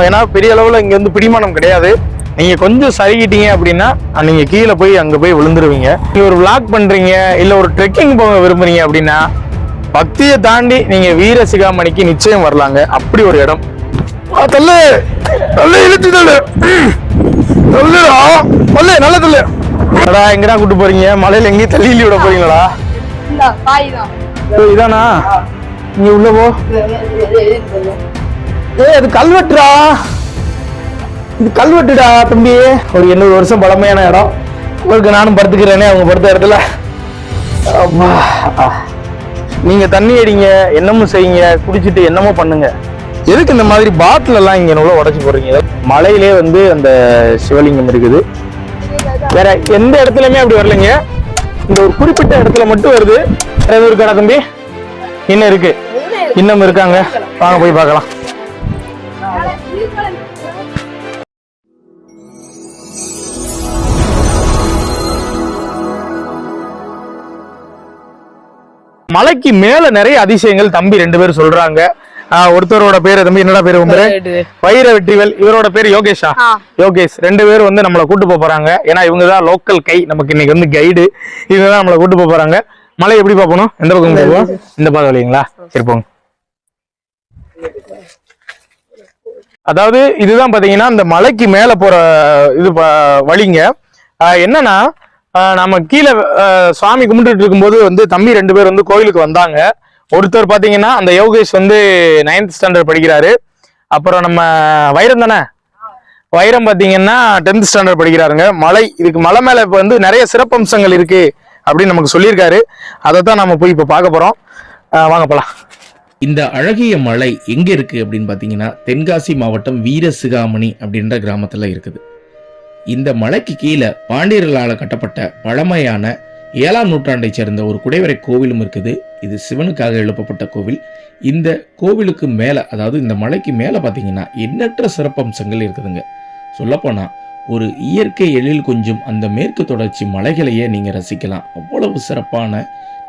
பண்ணணும் ஏன்னா பெரிய அளவுல இங்க வந்து பிடிமானம் கிடையாது. நீங்க கொஞ்சம் சருகிட்டீங்க அப்படின்னா அஹ், நீங்க கீழே போய் அங்க போய் விழுந்துருவீங்க. நீங்க ஒரு vlog பண்றீங்க இல்ல ஒரு ட்ரெக்கிங் போக விரும்புறீங்க அப்படின்னா பக்தியை தாண்டி நீங்க வீர சிகாமணிக்கு நிச்சயம் வரலாங்க. அப்படி ஒரு இடம். தள்ளு. தள்ளு இழுத்து தள்ளு. தள்ளுடா. தள்ளு நல்ல தள்ளு. அடா எங்கடா கூட்டு போறீங்க? மலையில எங்கேயும் தள்ளி இள்ளி விட போறீங்களா? இதானா? நீ உள்ள போ. ஏய் அது கல்வெட்டுடா. இது கல்வெட்டுடா தம்பி. ஒரு எண்ணூறு வருஷம் பழமையான இடம். உங்களுக்கு நானும் படுத்துக்கிறேனே அவங்க படுத்த இடத்துல. நீங்க தண்ணி அடிங்க என்னமும் செய்யுங்க குடிச்சிட்டு என்னமோ பண்ணுங்க. எதுக்கு இந்த மாதிரி பாட்டில் எல்லாம் இங்க உள்ள உடைச்சு போடுறீங்க? மலையிலே வந்து அந்த சிவலிங்கம் இருக்குது. வேற எந்த இடத்துலயுமே அப்படி வரலைங்க. இந்த ஒரு குறிப்பிட்ட இடத்துல மட்டும் வருது. வேற எதுவும் இருக்காடா தம்பி? இன்னும் இருக்கு. இன்னும் இருக்காங்க. வாங்க போய் பார்க்கலாம். மலைக்கு மேல நிறைய அதிசயங்கள் தம்பி ரெண்டு பேரும் சொல்றாங்க. ஒருத்தரோட பேரு தம்பி என்னடா பேரு உங்க பேரு? வைர வெற்றிவேல் இவரோட பேரு யோகேஷா. யோகேஷ் ரெண்டு பேரும் வந்து நம்மளை கூட்டு போக போறாங்க. ஏன்னா இவங்க தான் லோக்கல் கை. நமக்கு இன்னைக்கு வந்து கைடு இவங்க தான் நம்மளை கூட்டு போக போறாங்க. மலை எப்படி பார்க்கணும் எந்த பக்கம் போவோம்? இந்த பாதை வழிங்களா? சரி போங்க. அதாவது இதுதான் பார்த்தீங்கன்னா இந்த மலைக்கு மேலே போகிற இது ப- வழிங்க. என்னன்னா நம்ம கீழே சுவாமி கும்பிட்டுட்டு இருக்கும்போது வந்து தம்பி ரெண்டு பேர் வந்து கோயிலுக்கு வந்தாங்க. ஒருத்தர் பார்த்தீங்கன்னா அந்த யோகேஷ் வந்து நைன்த் ஸ்டாண்டர்ட் படிக்கிறாரு. அப்புறம் நம்ம வைரம் தானே? வைரம் பார்த்தீங்கன்னா டென்த் ஸ்டாண்டர்ட் படிக்கிறாருங்க. மலை இதுக்கு மலை மேலே இப்போ வந்து நிறைய சிறப்பம்சங்கள் இருக்கு அப்படின்னு நமக்கு சொல்லியிருக்காரு. அதை தான் நம்ம போய் இப்போ பார்க்க போகிறோம் வாங்க போகலாம் இந்த அழகிய மலை எங்க இருக்கு அப்படின்னு பார்த்தீங்கன்னா தென்காசி மாவட்டம் வீரசிகாமணி அப்படின்ற கிராமத்துல இருக்குது. இந்த மலைக்கு கீழே பாண்டியர்களால் கட்டப்பட்ட பழமையான ஏழாம் நூற்றாண்டைச் சேர்ந்த ஒரு குடைவரை கோவிலும் இருக்குது. இது சிவனுக்காக எழுப்பப்பட்ட கோவில். இந்த கோவிலுக்கு மேலே அதாவது இந்த மலைக்கு மேலே பார்த்தீங்கன்னா எண்ணற்ற சிறப்பம்சங்கள் இருக்குதுங்க. சொல்லப்போனால் ஒரு இயற்கை எழில் கொஞ்சம் அந்த மேற்கு தொடர்ச்சி மலைகளையே நீங்கள் ரசிக்கலாம். அவ்வளவு சிறப்பான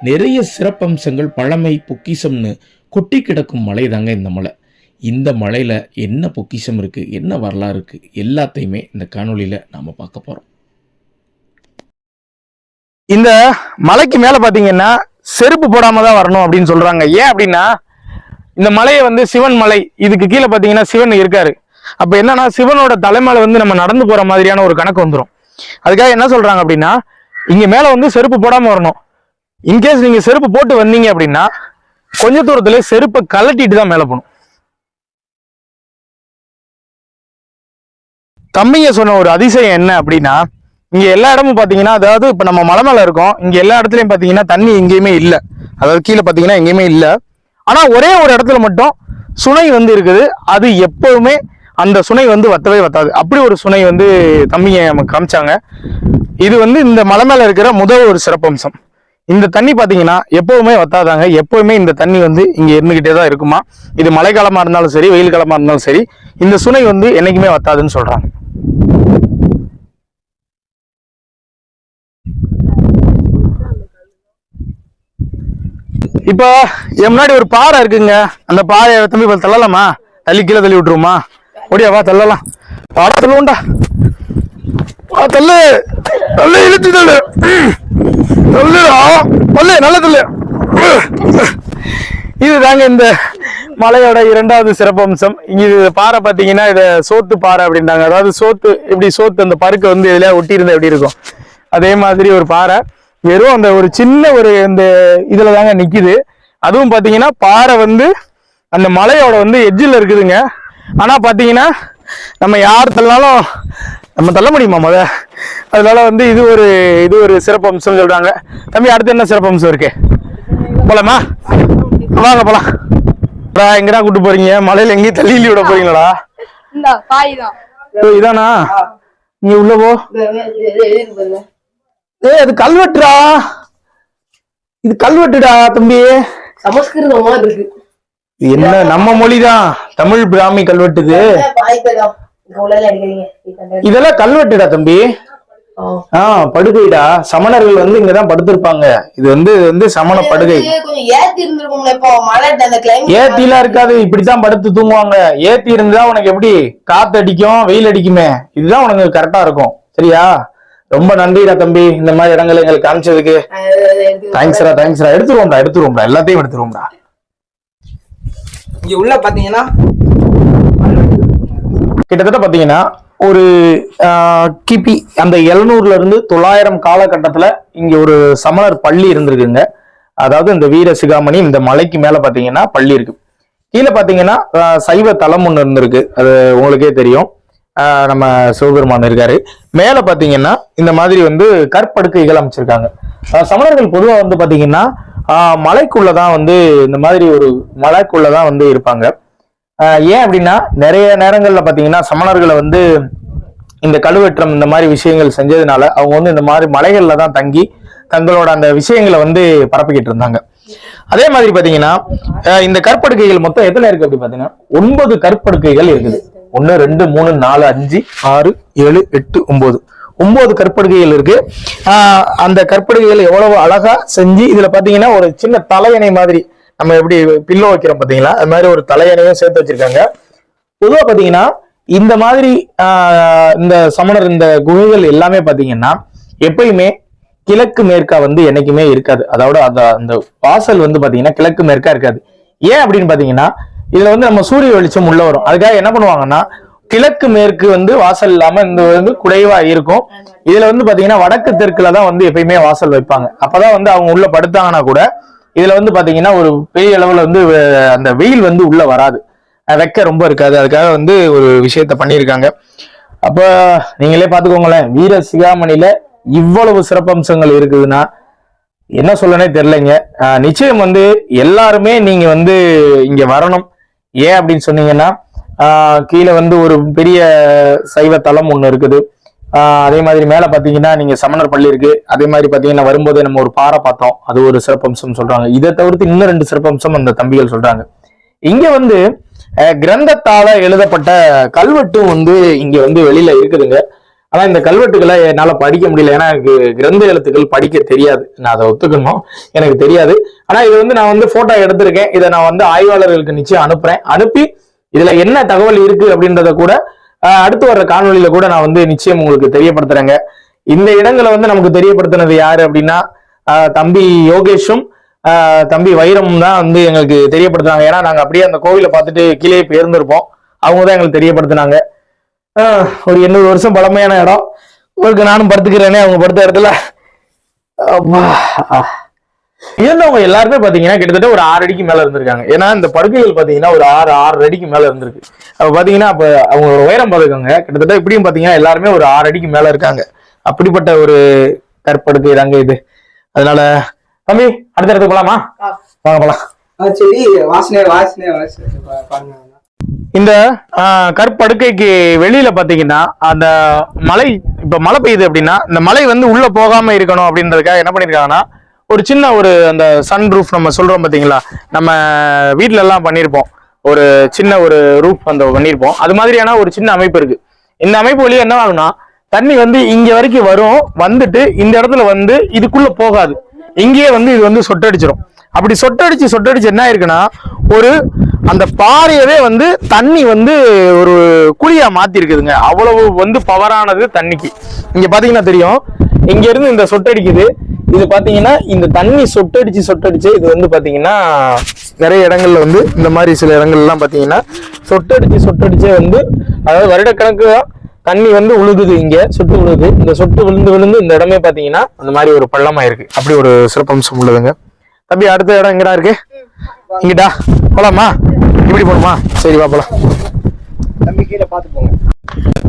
நிறைய சிறப்பம்சங்கள் பழமை பொக்கிசம்னு கொட்டி கிடக்கும் மலை தாங்க இந்த மலை. இந்த மலையில் என்ன பொக்கிஷம் இருக்குது என்ன வரலாறு இருக்குது எல்லாத்தையுமே இந்த காணொலியில் நாம் பார்க்க போகிறோம் இந்த மலைக்கு மேலே பார்த்தீங்கன்னா செருப்பு போடாமல் தான் வரணும் அப்படின்னு சொல்கிறாங்க ஏன் அப்படின்னா இந்த மலையை வந்து சிவன் மலை இதுக்கு கீழே பார்த்தீங்கன்னா சிவன் இருக்காரு. அப்போ என்னன்னா சிவனோட தலைமையில வந்து நம்ம நடந்து போகிற மாதிரியான ஒரு கணக்கு வந்துடும் அதுக்காக என்ன சொல்கிறாங்க அப்படின்னா இங்கே மேலே வந்து செருப்பு போடாமல் வரணும். இன்கேஸ் நீங்கள் செருப்பு போட்டு வந்தீங்க அப்படின்னா கொஞ்ச தூரத்துல செருப்பை கலட்டிட்டு தான் மேல போகணும். தம்பிங்க சொன்ன ஒரு அதிசயம் என்ன அப்படின்னா இங்க எல்லா இடமும் பாத்தீங்கன்னா அதாவது இப்ப நம்ம மலை மேல இருக்கோம் இங்க எல்லா இடத்துலயும் பாத்தீங்கன்னா தண்ணி எங்கேயுமே இல்ல. அதாவது கீழே பாத்தீங்கன்னா எங்கேயுமே இல்ல. ஆனா ஒரே ஒரு இடத்துல மட்டும் சுனை வந்து இருக்குது. அது எப்பவுமே அந்த சுனை வந்து வத்தவே வத்தாது. அப்படி ஒரு சுனை வந்து தம்பிங்க நமக்கு காமிச்சாங்க. இது வந்து இந்த மலை மேல இருக்கிற முதல் ஒரு சிறப்பம்சம். இந்த தண்ணி பார்த்தீங்கன்னா எப்பவுமே வத்தாதாங்க. எப்பவுமே இந்த தண்ணி வந்து இங்கே இருந்துகிட்டே தான் இருக்குமா. இது மழைக்காலமாக இருந்தாலும் சரி வெயில் காலமாக இருந்தாலும் சரி இந்த சுனை வந்து என்றைக்குமே வத்தாதுன்னு சொல்கிறாங்க இப்போ என் முன்னாடி ஒரு பாறை இருக்குங்க. அந்த பாறையை தம்பி இப்போ தள்ளலாமா? தள்ளி கீழே தள்ளி விட்டுருமா ஒடியாவா தள்ளலாம். பாடா தள்ளுவோண்டா தள்ளு. தள்ளு இழுத்து தள்ளு. தள்ளு நல்ல இதுதாங்க இந்த மலையோட இரண்டாவது சிறப்பம்சம். இங்க இது பாறை பாத்தீங்கன்னா இதை சோத்து பாறை அப்படின்றாங்க. அதாவது சோத்து எப்படி சோத்து அந்த பருக்க வந்து இதுல ஒட்டி இருந்தா எப்படி இருக்கும்? அதே மாதிரி ஒரு பாறை. வெறும் அந்த ஒரு சின்ன ஒரு இந்த இதுல தாங்க நிக்குது. அதுவும் பாத்தீங்கன்னா பாறை வந்து அந்த மலையோட வந்து எட்ஜில் இருக்குதுங்க. ஆனா பாத்தீங்கன்னா நம்ம யார் தள்ளாலும் நம்ம தள்ள முடியுமா முத? அதனால வந்து இது ஒரு இது ஒரு சிறப்பம்சம் சொல்றாங்க. தம்பி அடுத்து என்ன சிறப்பம்சம் இருக்கு? போலாமா? வாங்க போலாம். எங்கடா கூட்டு போறீங்க? மலையில எங்கேயும் தள்ளி விட போறீங்களா? இதானா. நீ உள்ள போ. ஏய் அது கல்வெட்டுடா. இது கல்வெட்டுடா தம்பி. சமஸ்கிருதம் மாதிரி இருக்கு. இது என்ன நம்ம மொழிதான். தமிழ் பிராமி கல்வெட்டுது இதெல்லாம் கல்வெட்டுடா தம்பி. ஆ படுகைடா. சமணர்கள் வந்து இங்கதான் படுத்திருப்பாங்க. இது வந்து இது வந்து சமண படுகை. கொஞ்சம் ஏத்தி ஏத்திலாம் இருக்காது இப்படித்தான் படுத்து தூங்குவாங்க. ஏத்தி இருந்தா உனக்கு எப்படி? காத்து அடிக்கும் வெயில் அடிக்குமே. இதுதான் உனக்கு கரெக்டா இருக்கும். சரியா? ரொம்ப நன்றிடா தம்பி. இந்த மாதிரி இடங்களை எங்களுக்கு காமிச்சதுக்கு. தேங்க்ஸ்ரா தேங்க்ஸ்ரா எடுத்துருவோம்டா எடுத்துருவோம்டா. எல்லாத்தையும் எடுத்துருவோம்டா. இங்க உள்ள பாத்தீங்கன்னா கிட்டத்தட்ட பார்த்தீங்கன்னா ஒரு கிபி அந்த எழுநூறுல இருந்து தொள்ளாயிரம் காலகட்டத்தில் இங்கே ஒரு சமணர் பள்ளி இருந்திருக்குங்க. அதாவது இந்த வீர சிகாமணி இந்த மலைக்கு மேலே பார்த்தீங்கன்னா பள்ளி இருக்கு. கீழே பார்த்தீங்கன்னா சைவ தலம் ஒன்று இருந்திருக்கு. அது உங்களுக்கே தெரியும். நம்ம சிவபெருமான் இருக்காரு. மேல பாத்தீங்கன்னா இந்த மாதிரி வந்து கற்படுக்கைகள் அமைச்சிருக்காங்க. சமணர்கள் பொதுவா வந்து பாத்தீங்கன்னா மலைக்குள்ளதான் வந்து இந்த மாதிரி ஒரு மலைக்குள்ளதான் வந்து இருப்பாங்க. ஏன் அப்படின்னா நிறைய நேரங்களில் பார்த்தீங்கன்னா சமணர்களை வந்து இந்த கழுவற்றம் இந்த மாதிரி விஷயங்கள் செஞ்சதுனால அவங்க வந்து இந்த மாதிரி மலைகளில் தான் தங்கி தங்களோட அந்த விஷயங்களை வந்து பரப்பிக்கிட்டு இருந்தாங்க. அதே மாதிரி பாத்தீங்கன்னா இந்த கற்படுக்கைகள் மொத்தம் எத்தனை இருக்கு அப்படி பாத்தீங்கன்னா ஒன்பது கற்படுக்கைகள் இருக்குது. ஒன்னு ரெண்டு மூணு நாலு அஞ்சு ஆறு ஏழு எட்டு ஒன்பது. ஒன்பது கற்படுகைகள் இருக்கு. அந்த கற்படுகைகள் எவ்வளவு அழகா செஞ்சு இதுல பாத்தீங்கன்னா ஒரு சின்ன தலையணை மாதிரி நம்ம எப்படி பில்லோ வைக்கிறோம் பாத்தீங்களா அது மாதிரி ஒரு தலையணையும் சேர்த்து வச்சிருக்காங்க. பொதுவா பாத்தீங்கன்னா இந்த மாதிரி ஆஹ், இந்த சமணர் இந்த குகைகள் எல்லாமே பார்த்தீங்கன்னா எப்பயுமே கிழக்கு மேற்கா வந்து என்னைக்குமே இருக்காது. அதோட அந்த அந்த வாசல் வந்து பாத்தீங்கன்னா கிழக்கு மேற்கா இருக்காது. ஏன் அப்படின்னு பாத்தீங்கன்னா இதுல வந்து நம்ம சூரிய வெளிச்சம் உள்ள வரும். அதுக்காக என்ன பண்ணுவாங்கன்னா கிழக்கு மேற்கு வந்து வாசல் இல்லாம இந்த வந்து குறைவா இருக்கும். இதுல வந்து பாத்தீங்கன்னா வடக்கு தெற்குல தான் வந்து எப்பயுமே வாசல் வைப்பாங்க. அப்பதான் வந்து அவங்க உள்ள படுத்தாங்கன்னா கூட இதுல வந்து பாத்தீங்கன்னா ஒரு பெரிய அளவுல வந்து வெ- அந்த வெயில் வந்து உள்ள வராது. வெக்க ரொம்ப இருக்காது. அதுக்காக வந்து ஒரு விஷயத்த பண்ணியிருக்காங்க. அப்ப நீங்களே பாத்துக்கோங்களேன் வீர சிகாமணியில இவ்வளவு சிறப்பம்சங்கள் இருக்குதுன்னா என்ன சொல்லனே தெரிலங்க நிச்சயம் வந்து எல்லாருமே நீங்க வந்து இங்க வரணும். ஏன் அப்படின்னு சொன்னீங்கன்னா ஆஹ் கீழே வந்து ஒரு பெரிய சைவ தலம் ஒண்ணு இருக்குது. அதே மாதிரி மேல பாத்தீங்கன்னா நீங்க சமணர் பள்ளி இருக்கு. அதே மாதிரி பாத்தீங்கன்னா வரும்போது நம்ம ஒரு பாறை பார்த்தோம். அது ஒரு சிறப்பம்சம் சொல்றாங்க. இதை தவிர்த்து இன்னும் ரெண்டு சிறப்பம்சம் அந்த தம்பிகள் சொல்றாங்க. இங்க வந்து கிரந்தத்தால எழுதப்பட்ட கல்வெட்டும் வந்து இங்க வந்து வெளியில இருக்குதுங்க. ஆனா இந்த கல்வெட்டுகளை என்னால படிக்க முடியல. ஏன்னா எனக்கு கிரந்த எழுத்துக்கள் படிக்க தெரியாது. நான் அதை ஒத்துக்கணும். எனக்கு தெரியாது. ஆனா இது வந்து நான் வந்து போட்டோ எடுத்திருக்கேன். இதை நான் வந்து ஆய்வாளர்களுக்கு நிச்சயம் அனுப்புறேன். அனுப்பி இதுல என்ன தகவல் இருக்கு அப்படின்றத கூட அடுத்து வர்ற காணொலியில கூட நான் வந்து நிச்சயம் உங்களுக்கு தெரியப்படுத்துறேங்க. இந்த இடங்களை வந்து நமக்கு தெரியப்படுத்தினது யாரு அப்படின்னா தம்பி யோகேஷும் தம்பி வைரமும் தான் வந்து எங்களுக்கு தெரியப்படுத்துனாங்க. ஏன்னா நாங்க அப்படியே அந்த கோவிலை பார்த்துட்டு கீழே போயிருந்திருப்போம் அவங்க தான் எங்களுக்கு தெரியப்படுத்தினாங்க. ஒரு எண்ணூறு வருஷம் பழமையான இடம். உங்களுக்கு நானும் படுத்துக்கிறேனே அவங்க படுத்த இடத்துல. அப்பா. இருந்தவங்க எல்லாருமே பாத்தீங்கன்னா கிட்டத்தட்ட ஒரு ஆறு அடிக்கு மேல இருந்திருக்காங்க. ஏன்னா இந்த படுக்கைகள் பாத்தீங்கன்னா ஒரு ஆறு ஆறு அடிக்கு மேல இருந்திருக்கு. அப்ப பாத்தீங்கன்னா அப்ப அவங்களோட உயரம் பாத்துக்கோங்க. கிட்டத்தட்ட இப்படியும் பாத்தீங்கன்னா எல்லாருமே ஒரு ஆறு அடிக்கு மேல இருக்காங்க. அப்படிப்பட்ட ஒரு கற்படுக்கை தாங்க இது. அதனால தம்பி அடுத்த இடத்துக்கு போலாமா? வாங்க போலாம். ஆ, சரி. வாசனை வாசனை வாசனை பா- பாருங்க இந்த ஆஹ், கற்படுக்கைக்கு வெளியில பாத்தீங்கன்னா அந்த மலை இப்ப மழை பெய்யுது அப்படின்னா இந்த மலை வந்து உள்ள போகாம இருக்கணும் அப்படின்றதுக்காக என்ன பண்ணிருக்காங்கன்னா ஒரு சின்ன ஒரு அந்த சன் ரூஃப் நம்ம சொல்கிறோம் பார்த்தீங்களா நம்ம வீட்டிலலாம் பண்ணியிருப்போம் ஒரு சின்ன ஒரு ரூஃப் அந்த பண்ணியிருப்போம் அது மாதிரியான ஒரு சின்ன அமைப்பு இருக்கு. இந்த அமைப்பு வழியாக என்ன ஆகும்னா தண்ணி வந்து இங்க வரைக்கும் வரும் வந்துட்டு இந்த இடத்துல வந்து இதுக்குள்ள போகாது. இங்கேயே வந்து இது வந்து சொட்டடிச்சிடும் அப்படி சொட்டடிச்சு சொட்டடிச்சு என்ன ஆயிருக்குன்னா ஒரு அந்த பாறையவே வந்து தண்ணி வந்து ஒரு குழியா மாத்தி இருக்குதுங்க அவ்வளவு வந்து பவரானது தண்ணிக்கு. இங்க பாத்தீங்கன்னா தெரியும். இங்க இருந்து இந்த சொட்டடிக்குது. இது பாத்தீங்கன்னா இந்த தண்ணி சொட்டடிச்சு சொட்டடிச்சு இது வந்து பாத்தீங்கன்னா நிறைய இடங்கள்ல வந்து இந்த மாதிரி சில இடங்கள்லாம் பாத்தீங்கன்னா சொட்டடிச்சு சொட்டடிச்சே வந்து அதாவது வருடக்கணக்கு தண்ணி வந்து உழுகுது இங்க சொட்டு விழுகுது இந்த சொட்டு விழுந்து விழுந்து இந்த இடமே பாத்தீங்கன்னா அந்த மாதிரி ஒரு பள்ளமா இருக்கு அப்படி ஒரு சிறப்பம்சம் உள்ளதுங்க. தம்பி அடுத்த இடம் எங்கடா இருக்கு? இங்கிட்டா? போலாமா? இப்படி போகணுமா சரி வா போலாம்.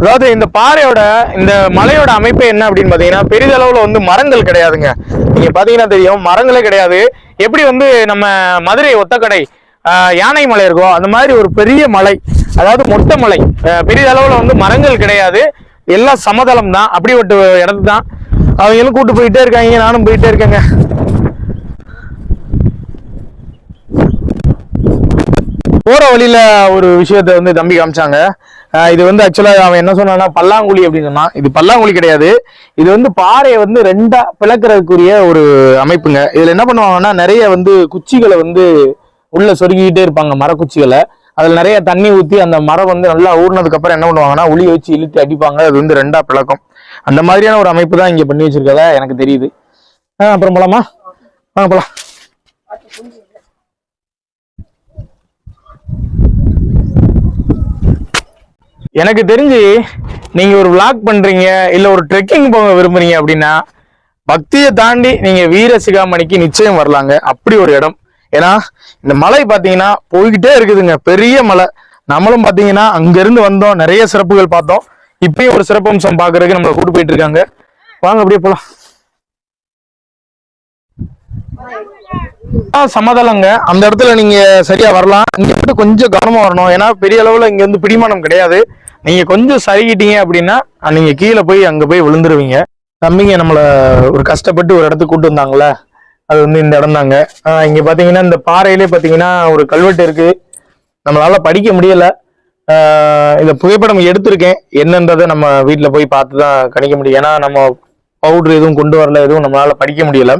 அதாவது இந்த பாறையோட இந்த மலையோட அமைப்பே என்ன அப்படின்னு பாத்தீங்கன்னா பெரிதளவுல வந்து மரங்கள் கிடையாதுங்க. நீங்க பாத்தீங்கன்னா தெரியும் மரங்களே கிடையாது. எப்படி வந்து நம்ம மதுரை ஒத்தக்கடை யானை மலை இருக்கோ அந்த மாதிரி ஒரு பெரிய மலை அதாவது மொட்டை மலை பெரிதளவுல வந்து மரங்கள் கிடையாது. எல்லாம் சமதளம் தான் அப்படி ஒரு இடத்து தான் அவங்களும் கூட்டு போயிட்டே இருக்காங்க நானும் போயிட்டே இருக்கேங்க. போற வழியில ஒரு விஷயத்த வந்து தம்பி காமிச்சாங்க. இது வந்து ஆக்சுவலா அவன் என்ன சொன்னான்னா பல்லாங்குழி அப்படின்னு சொன்னான். இது பல்லாங்குழி கிடையாது. இது வந்து பாறையை வந்து ரெண்டா பிளக்கிறதுக்குரிய ஒரு அமைப்புங்க. இதுல என்ன பண்ணுவாங்கன்னா நிறைய வந்து குச்சிகளை வந்து உள்ள சொருகிக்கிட்டே இருப்பாங்க மரக்குச்சிகளை. அதுல நிறைய தண்ணி ஊத்தி அந்த மரம் வந்து நல்லா ஊறினதுக்கு அப்புறம் என்ன பண்ணுவாங்கன்னா உளி வச்சு இழுத்து அடிப்பாங்க. அது வந்து ரெண்டா பிளக்கும். அந்த மாதிரியான ஒரு அமைப்பு தான் இங்க பண்ணி வச்சிருக்கதா எனக்கு தெரியுது. அப்புறம் போலாமா? ஆ போலாம். எனக்கு தெரிஞ்சு நீங்க ஒரு விளாக் பண்றீங்க இல்ல ஒரு ட்ரெக்கிங் போக விரும்புறீங்க அப்படின்னா பக்தியை தாண்டி நீங்க வீர சிகாமணிக்கு நிச்சயம் வரலாங்க. அப்படி ஒரு இடம். ஏன்னா இந்த மலை பாத்தீங்கன்னா போய்கிட்டே இருக்குதுங்க. பெரிய மலை. நம்மளும் பாத்தீங்கன்னா அங்கேருந்து வந்தோம். நிறைய சிறப்புகள் பார்த்தோம். இப்பயும் ஒரு சிறப்பம்சம் பாக்குறதுக்கு நம்மளை கூட்டு போயிட்டு இருக்காங்க. வாங்க அப்படியே போலாம். ஆ, சமதளங்க. அந்த இடத்துல நீங்க சரியா வரலாம். இங்க மட்டும் கொஞ்சம் கவனமா வரணும். ஏன்னா பெரிய அளவுல இங்க வந்து பிடிமானம் கிடையாது. நீங்கள் கொஞ்சம் சரிக்கிட்டீங்க அப்படின்னா நீங்கள் கீழே போய் அங்கே போய் விழுந்துருவீங்க. தம்பிங்க நம்மளை ஒரு கஷ்டப்பட்டு ஒரு இடத்துக்கு கூட்டு வந்தாங்கள அது வந்து இந்த இடம் தாங்க. இங்கே பார்த்தீங்கன்னா இந்த பாறையிலே பார்த்தீங்கன்னா ஒரு கல்வெட்டு இருக்கு. நம்மளால படிக்க முடியலை. இந்த புகைப்படம் எடுத்திருக்கேன். என்னன்றதை நம்ம வீட்டில் போய் பார்த்து தான் கணிக்க முடியும். ஏன்னா நம்ம பவுட்ரு எதுவும் கொண்டு வரல எதுவும் நம்மளால படிக்க முடியல.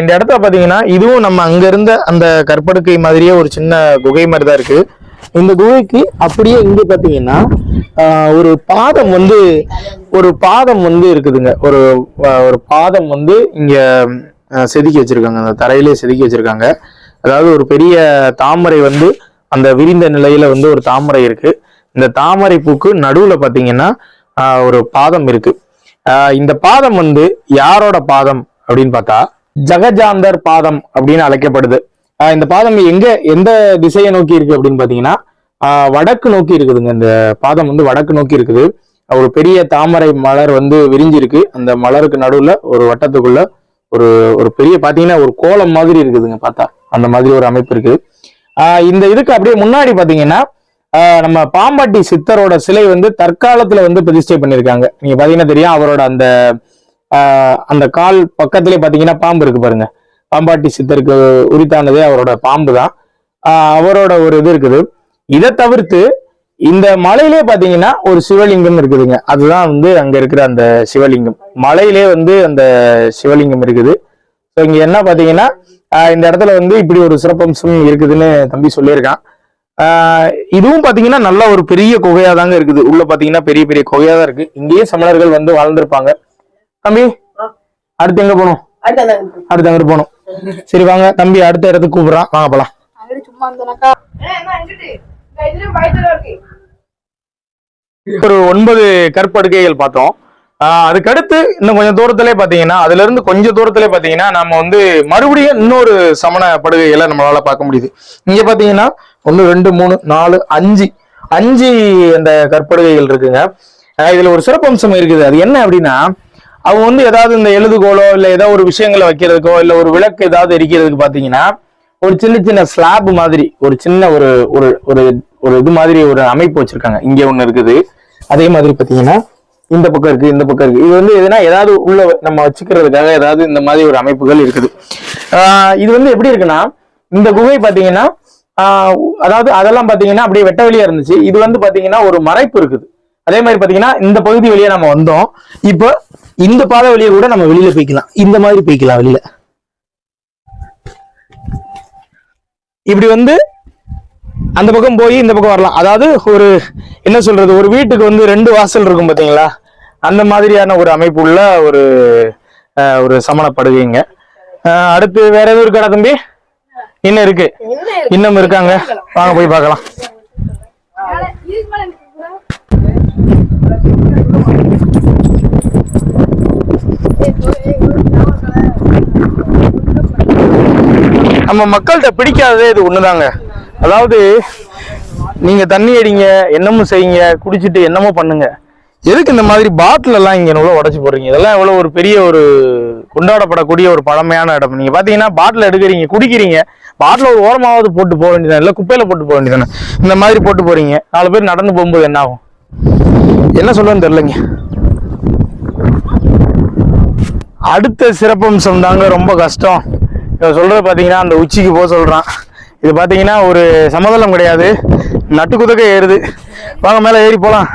இந்த இடத்துல பார்த்தீங்கன்னா இதுவும் நம்ம அங்கே இருந்த அந்த கற்படுக்கை மாதிரியே ஒரு சின்ன குகை மாதிரி தான் இருக்குது இந்த குகைக்கு அப்படியே இங்க பாத்தீங்கன்னா ஒரு பாதம் வந்து ஒரு பாதம் வந்து இருக்குதுங்க. ஒரு ஒரு பாதம் வந்து இங்க செதுக்கி வச்சிருக்காங்க. அந்த தரையிலே செதுக்கி வச்சிருக்காங்க. அதாவது ஒரு பெரிய தாமரை வந்து அந்த விரிந்த நிலையில வந்து ஒரு தாமரை இருக்கு. இந்த தாமரை பூக்கு நடுவுல பாத்தீங்கன்னா ஒரு பாதம் இருக்கு. இந்த பாதம் வந்து யாரோட பாதம் அப்படின்னு பார்த்தா ஜகஜாந்தர் பாதம் அப்படின்னு அழைக்கப்படுது. இந்த பாதம் எங்க எந்த திசையை நோக்கி இருக்கு அப்படின்னு பாத்தீங்கன்னா வடக்கு நோக்கி இருக்குதுங்க. இந்த பாதம் வந்து வடக்கு நோக்கி இருக்குது. ஒரு பெரிய தாமரை மலர் வந்து விரிஞ்சிருக்கு. அந்த மலருக்கு நடுவுல ஒரு வட்டத்துக்குள்ள ஒரு ஒரு பெரிய பாத்தீங்கன்னா ஒரு கோலம் மாதிரி இருக்குதுங்க பார்த்தா. அந்த மாதிரி ஒரு அமைப்பு இருக்கு. இந்த இதுக்கு அப்படியே முன்னாடி பாத்தீங்கன்னா நம்ம பாம்பாட்டி சித்தரோட சிலை வந்து தற்காலத்துல வந்து பிரதிஷ்டை பண்ணியிருக்காங்க. நீங்க பாத்தீங்கன்னா தெரியும் அவரோட அந்த அந்த கால் பக்கத்திலே பாத்தீங்கன்னா பாம்பு இருக்கு பாருங்க. பாம்பாட்டி சித்தருக்கு உரித்தானதே அவரோட பாம்பு தான் அவரோட ஒரு இது இருக்குது. இதை தவிர்த்து இந்த மலையிலே பாத்தீங்கன்னா ஒரு சிவலிங்கம் இருக்குதுங்க. அதுதான் வந்து அங்க இருக்கிற அந்த சிவலிங்கம். மலையிலே வந்து அந்த சிவலிங்கம் இருக்குது. ஸோ இங்க என்ன பாத்தீங்கன்னா ஆஹ் இந்த இடத்துல வந்து இப்படி ஒரு சிறப்பம்சம் இருக்குதுன்னு தம்பி சொல்லியிருக்கான். இதுவும் பாத்தீங்கன்னா நல்ல ஒரு பெரிய குகையா தாங்க இருக்குது. உள்ள பாத்தீங்கன்னா பெரிய பெரிய குகையா தான் இருக்கு. இங்கேயும் சமணர்கள் வந்து வாழ்ந்திருப்பாங்க. தம்பி அடுத்து எங்க போகணும்? அடுத்து அங்கிட்டு போகணும்? சரி வாங்க தம்பி அடுத்த இடத்துக்கு கூப்பிடுறான். வாங்க போலாம். ஒரு ஒன்பது கற்படுக்கைகள் பார்த்தோம். அதுக்கடுத்து இன்னும் கொஞ்சம் தூரத்திலே பாத்தீங்கன்னா அதுல இருந்து கொஞ்சம் தூரத்திலே பாத்தீங்கன்னா நம்ம வந்து மறுபடியும் இன்னொரு சமண படுகைகளை நம்மளால பார்க்க முடியுது. இங்க பாத்தீங்கன்னா ஒன்னு ரெண்டு மூணு நாலு அஞ்சு. அஞ்சு அந்த கற்படுகைகள் இருக்குங்க. இதுல ஒரு சிறப்பம்சம் இருக்குது. அது என்ன அப்படின்னா அவங்க வந்து ஏதாவது இந்த எழுதுகோலோ இல்லை ஏதோ ஒரு விஷயங்களை வைக்கிறதுக்கோ இல்லை ஒரு விளக்கு ஏதாவது எரிக்கிறதுக்கு பார்த்தீங்கன்னா ஒரு சின்ன சின்ன ஸ்லாப் மாதிரி ஒரு சின்ன ஒரு ஒரு ஒரு ஒரு இது மாதிரி ஒரு அமைப்பு வச்சிருக்காங்க. இங்கே ஒன்று இருக்குது. அதே மாதிரி பார்த்தீங்கன்னா இந்த பக்கம் இருக்கு இந்த பக்கம் இருக்கு. இது வந்து எதுனா ஏதாவது உள்ள நம்ம வச்சுக்கிறதுக்காக ஏதாவது இந்த மாதிரி ஒரு அமைப்புகள் இருக்குது. இது வந்து எப்படி இருக்குன்னா இந்த குகை பார்த்தீங்கன்னா அதாவது அதெல்லாம் பார்த்தீங்கன்னா அப்படியே வெட்ட வெளியா இருந்துச்சு. இது வந்து பார்த்தீங்கன்னா ஒரு மறைப்பு இருக்குது. அதே மாதிரி பார்த்தீங்கன்னா இந்த பகுதி வழியா நம்ம வந்தோம். இப்போ இந்த பாதை வழியை கூட நம்ம வெளியில போய்க்கலாம். இந்த மாதிரி போய்க்கலாம் வெளியில. இப்படி வந்து அந்த பக்கம் போய் இந்த பக்கம் வரலாம். அதாவது ஒரு என்ன சொல்றது ஒரு வீட்டுக்கு வந்து ரெண்டு வாசல் இருக்கும் பாத்தீங்களா? அந்த மாதிரியான ஒரு அமைப்பு உள்ள ஒரு அஹ், ஒரு சமணப்படுகைங்க. அடுத்து வேற எதுவும் இருக்காடா தம்பி? இன்னும் இருக்கு. இன்னும் இருக்காங்க. வாங்க போய் பார்க்கலாம் இதுக்கு மேல எனக்கு கூட நம்ம மக்கள்கிட்ட பிடிக்காததே இது ஒண்ணுதாங்க. அதாவது நீங்க தண்ணி அடிங்க என்னமோ செய்யுங்க குடிச்சிட்டு என்னமோ பண்ணுங்க. எதுக்கு இந்த மாதிரி பாட்டில் எல்லாம் இங்க எவ்வளவு உடச்சு போடுறீங்க? இதெல்லாம் எவ்வளவு ஒரு பெரிய ஒரு கொண்டாடப்படக்கூடிய ஒரு பழமையான இடம். நீங்க பாத்தீங்கன்னா பாட்டில் எடுக்கிறீங்க குடிக்கிறீங்க பாட்டில் ஒரு ஓரமாவது போட்டு போக வேண்டியதானே இல்ல குப்பையில போட்டு போக வேண்டியதானே இந்த மாதிரி போட்டு போறீங்க. நாலு பேர் நடந்து போகும்போது என்ன ஆகும்? என்ன சொல்லுன்னு தெரிலங்க அடுத்த சிறப்பம்சம் தாங்க ரொம்ப கஷ்டம். இப்போ சொல்கிறது பார்த்தீங்கன்னா அந்த உச்சிக்கு போக சொல்கிறான் இது பார்த்தீங்கன்னா ஒரு சமதளம் கிடையாது. நட்டு குதக்க ஏறுது. வாங்க மேலே ஏறி போகலாம்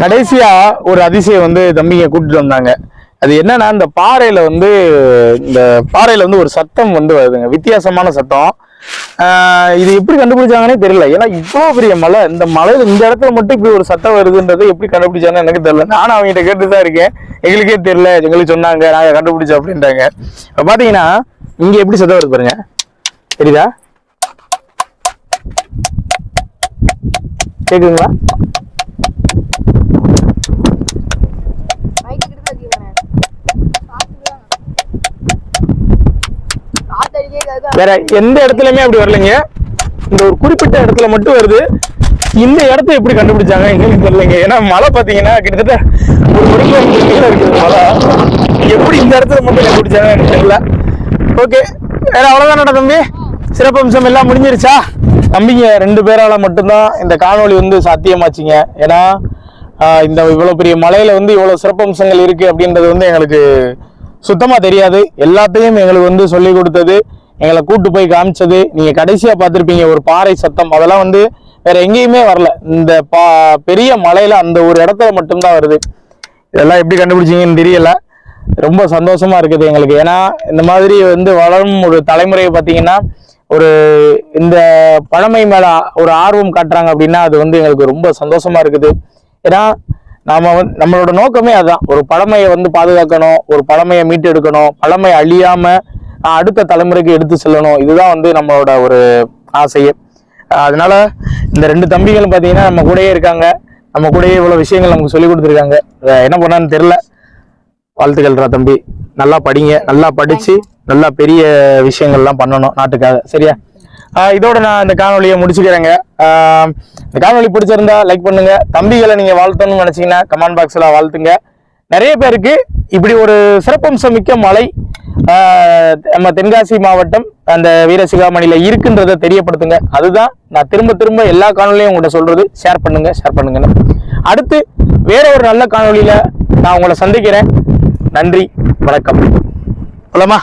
கடைசியா ஒரு அதிசயம் வந்து தம்பிங்க கூட்டிட்டு வந்தாங்க. அது என்னன்னா இந்த பாறையில வந்து இந்த பாறையில வந்து ஒரு சத்தம் வந்து வருதுங்க. வித்தியாசமான சத்தம். இது எப்படி கண்டுபிடிச்சாங்கன்னே தெரியல. ஏன்னா இவ்வளவு பெரிய மலை இந்த மலையில இந்த இடத்துல மட்டும் இப்படி ஒரு சத்தம் வருதுன்றதை எப்படி கண்டுபிடிச்சாங்கன்னு எனக்கு தெரியல. நானும் அவங்ககிட்ட கேட்டு தான் இருக்கேன். எங்களுக்கே தெரியல. எங்களுக்கு சொன்னாங்க நாங்க கண்டுபிடிச்சோம் அப்படின்றாங்க இப்ப பாத்தீங்கன்னா இங்க எப்படி சத்தம் வருது பாருங்க. தெரியுதா? கேக்குதுங்களா? வேற எந்த இடத்துலயுமே அப்படி வரலைங்க. இந்த ஒரு குறிப்பிட்ட இடத்துல மட்டும் வருது. இந்த இடத்த எப்படி கண்டுபிடிச்சாங்க எங்களுக்கு தெரியலங்க. ஏன்னா மழை பாத்தீங்கன்னா கிட்டத்தட்ட ஒரு மணிக்கு கீழே இருக்குது மழை. எப்படி இந்த இடத்துல மட்டும் கண்டுபிடிச்சாங்க எனக்கு தெரியல. ஓகே வேற அவ்வளவுதானடா தம்பி. சிறப்பம்சம் எல்லாம் முடிஞ்சிருச்சா? தம்பிங்க ரெண்டு பேரால மட்டும்தான் இந்த காணொலி வந்து சாத்தியமாச்சுங்க. ஏன்னா இந்த இவ்வளவு பெரிய மலையில வந்து இவ்வளவு சிறப்பம்சங்கள் இருக்கு அப்படின்றது வந்து எங்களுக்கு சுத்தமா தெரியாது. எல்லாத்தையும் எங்களுக்கு வந்து சொல்லி கொடுத்தது. எங்களை கூட்டு போய் காமிச்சது. நீங்க கடைசியா பார்த்துருப்பீங்க ஒரு பாறை சத்தம். அதெல்லாம் வந்து வேற எங்கேயுமே வரல. இந்த பா பெரிய மலையில அந்த ஒரு இடத்துல மட்டும்தான் வருது. இதெல்லாம் எப்படி கண்டுபிடிச்சீங்கன்னு தெரியல. ரொம்ப சந்தோஷமா இருக்குது எங்களுக்கு. ஏன்னா இந்த மாதிரி வந்து வளரும் ஒரு தலைமுறையை பார்த்தீங்கன்னா ஒரு இந்த பழமை மேல ஒரு ஆர்வம் காட்டுறாங்க அப்படின்னா அது வந்து எங்களுக்கு ரொம்ப சந்தோஷமா இருக்குது. ஏன்னா நாம வந்து நம்மளோட நோக்கமே அதுதான் ஒரு பழமையை வந்து பாதுகாக்கணும் ஒரு பழமையை மீட்டெடுக்கணும் பழமை அழியாம அடுத்த தலைமுறைக்கு எடுத்து செல்லணும். இதுதான் வந்து நம்மளோட ஒரு ஆசையே. அதனால இந்த ரெண்டு தம்பிகளும் பார்த்தீங்கன்னா நம்ம கூடயே இருக்காங்க. நம்ம கூடயே இவ்வளோ விஷயங்கள் நமக்கு சொல்லி கொடுத்துருக்காங்க. என்ன பண்ணான்னு தெரில வாழ்த்துக்கள்ரா தம்பி. நல்லா படிங்க. நல்லா படித்து நல்லா பெரிய விஷயங்கள்லாம் பண்ணணும் நாட்டுக்காக. சரியா? இதோட நான் இந்த காணொலியை முடிச்சுக்கிறேங்க. இந்த காணொலி பிடிச்சிருந்தா லைக் பண்ணுங்க. தம்பிகளை நீங்க வாழ்த்தணும்னு நினைச்சீங்கன்னா கமெண்ட் பாக்ஸ்ல வாழ்த்துங்க. நிறைய பேருக்கு இப்படி ஒரு சிறப்பம்சம் மிக்க மலை நம்ம தென்காசி மாவட்டம் அந்த வீரசிகாமணியில் இருக்குன்றதை தெரியப்படுத்துங்க. அதுதான் நான் திரும்ப திரும்ப எல்லா காணொலியும் உங்கள்கிட்ட சொல்கிறது ஷேர் பண்ணுங்க ஷேர் பண்ணுங்கன்னு. அடுத்து வேற ஒரு நல்ல காணொலியில் நான் உங்களை சந்திக்கிறேன். நன்றி வணக்கம். போலாமா?